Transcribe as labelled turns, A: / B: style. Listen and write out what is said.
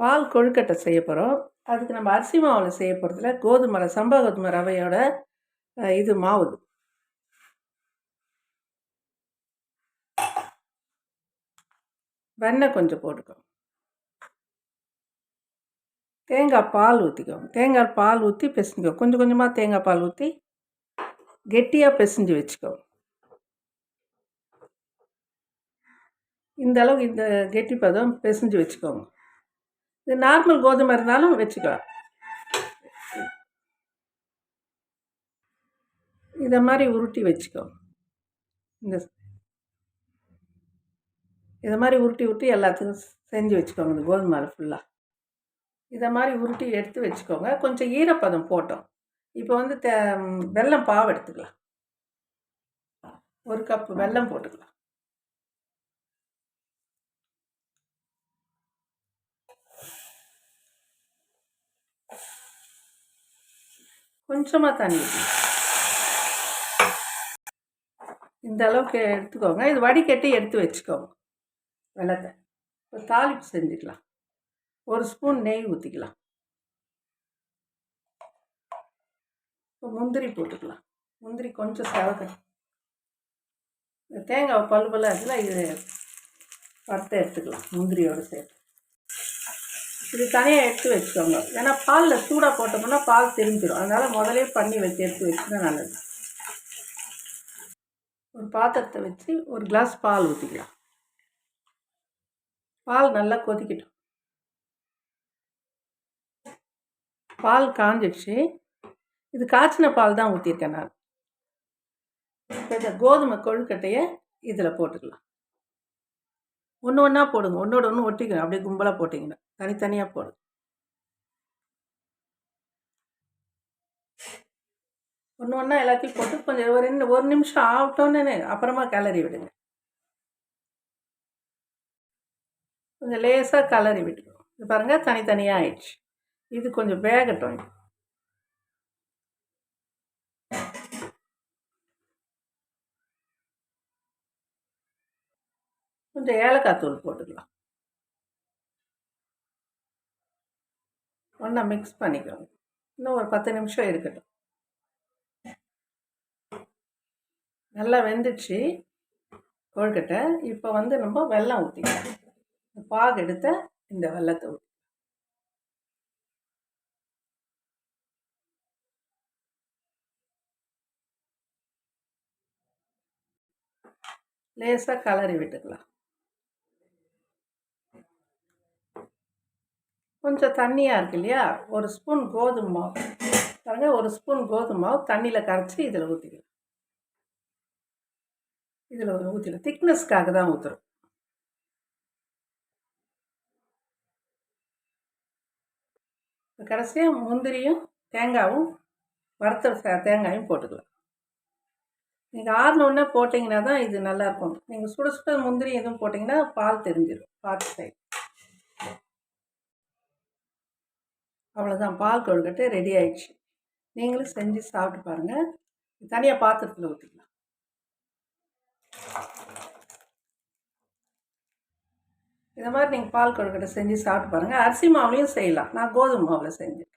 A: பால் கொழுக்கட்டை செய்ய போகிறோம் அதுக்கு நம்ம அரிசி மாவில் செய்ய போகிறதுல கோதுமை ரவை, சம்பா கோதுமை ரவையோட இது மாவு. வெண்ணெய் கொஞ்சம் போட்டுக்கோ தேங்காய் பால் ஊற்றிக்கோ தேங்காய் பால் ஊற்றி பிசைஞ்சுக்கோ. கொஞ்சம் கொஞ்சமாக தேங்காய் பால் ஊற்றி கெட்டியாக பிசைஞ்சு வச்சுக்கோ இந்த அளவுக்கு இந்த கெட்டி பதம் பிசைஞ்சு வச்சுக்கோங்க. இது நார்மல் கோதுமை இருந்தாலும் வச்சுக்கலாம். இதை மாதிரி உருட்டி வச்சுக்கோ. இந்த இதை மாதிரி உருட்டி உருட்டி எல்லாத்துக்கும் செஞ்சு வச்சுக்கோங்க இந்த கோதுமை ஃபுல்லாக இதை மாதிரி உருட்டி எடுத்து வச்சுக்கோங்க. கொஞ்சம் ஈரப்பதம் போட்டோம். இப்போ வந்து தே வெல்லம் பாவு எடுத்துக்கலாம். ஒரு கப்பு வெல்லம் போட்டுக்கலாம். கொஞ்சமாக தண்ணி. இந்த அளவுக்கு எடுத்துக்கோங்க. இது வடிகட்டி எடுத்து வச்சுக்கோங்க. வெள்ளத்தை. இப்போ தாளிப்பு செஞ்சுக்கலாம். ஒரு ஸ்பூன் நெய் ஊற்றிக்கலாம் இப்போ முந்திரி போட்டுக்கலாம். முந்திரி கொஞ்சம் செவக்கணும் இந்த தேங்காய் பல்லு பல்லாக இருக்குல்ல இது வறுத்து எடுத்துக்கலாம். முந்திரியோடு சேர்த்து. இது தனியாக எடுத்து வச்சுக்கோங்க. ஏன்னா பாலில் சூடாக போட்டோம்னா பால் தெரிஞ்சிடும் அதனால் முதலே பண்ணி வச்சு எடுத்து வச்சுன்னா நல்லது. ஒரு பாத்திரத்தை வச்சு ஒரு கிளாஸ் பால் ஊற்றிக்கலாம் பால் நல்லா கொதிக்கட்டும். பால் காஞ்சிடுச்சு. இது காய்ச்சின பால் தான் ஊற்றிருக்கேன் நான். இந்த கோதுமை கொழுக்கட்டையை இதில் போட்டுக்கலாம். ஒன்று ஒன்றா போடுங்க. ஒன்றோட ஒன்று ஒட்டிக்கணும். அப்படியே கும்பலாக போட்டிங்கன்னா. தனித்தனியாக போடுங்க. ஒன்று ஒன்றா எல்லாத்தையும் போட்டு கொஞ்சம் ஒரு ரெண்டு ஒரு நிமிஷம் ஆகட்டோன்னு அப்புறமா கிளறி விடுங்க. கொஞ்சம் லேசாக கிளறி விட்டுக்கணும். இது பாருங்கள் தனித்தனியாக ஆயிடுச்சு. இது கொஞ்சம் வேகட்டும் இது. கொஞ்சம் ஏலக்காய் தூள் போட்டுக்கலாம். ஒன்றா மிக்ஸ் பண்ணிக்கலாம் இன்னும் ஒரு பத்து நிமிஷம் இருக்கட்டும். நல்லா வெந்துடுச்சு. கொழுக்கட்டை. இப்போ வந்து நம்ம வெல்லம் ஊற்றிக்கலாம் பாகு எடுத்த இந்த வெள்ளத்தை ஊற்றி லேசாக கலரி விட்டுக்கலாம். கொஞ்சம் தண்ணியாக இருக்கு இல்லையா? ஒரு ஸ்பூன் கோதுமை மாவு. பாருங்க ஒரு ஸ்பூன் கோதுமை மாவு தண்ணியில் கரைச்சி இதில் ஊற்றிக்கலாம் இதில் ஊற்றிக்கலாம் திக்னஸ்க்காக தான் ஊற்றுறோம் கடைசியாக முந்திரியும் தேங்காயும் வறுத்த தேங்காயும் போட்டுக்கலாம். நீங்கள் ஆறினோடனே போட்டிங்கன்னா தான் இது நல்லாயிருக்கும் நீங்கள் சுட சுட முந்திரி எதுவும் போட்டிங்கன்னா பால் தெரிஞ்சிடும் பால் சைடு. அவ்வளோதான் பால் கொழுக்கட்டை ரெடி ஆயிடுச்சு. நீங்களும் செஞ்சு சாப்பிட்டு பாருங்கள் தனியாக பாத்திரத்தில் ஊற்றிக்கலாம் இந்த மாதிரி நீங்கள் பால் கொழுக்கட்டை செஞ்சு சாப்பிட்டு பாருங்கள் அரிசி மாவுலேயும் செய்யலாம். நான் கோதுமை மாவில் செஞ்சேன்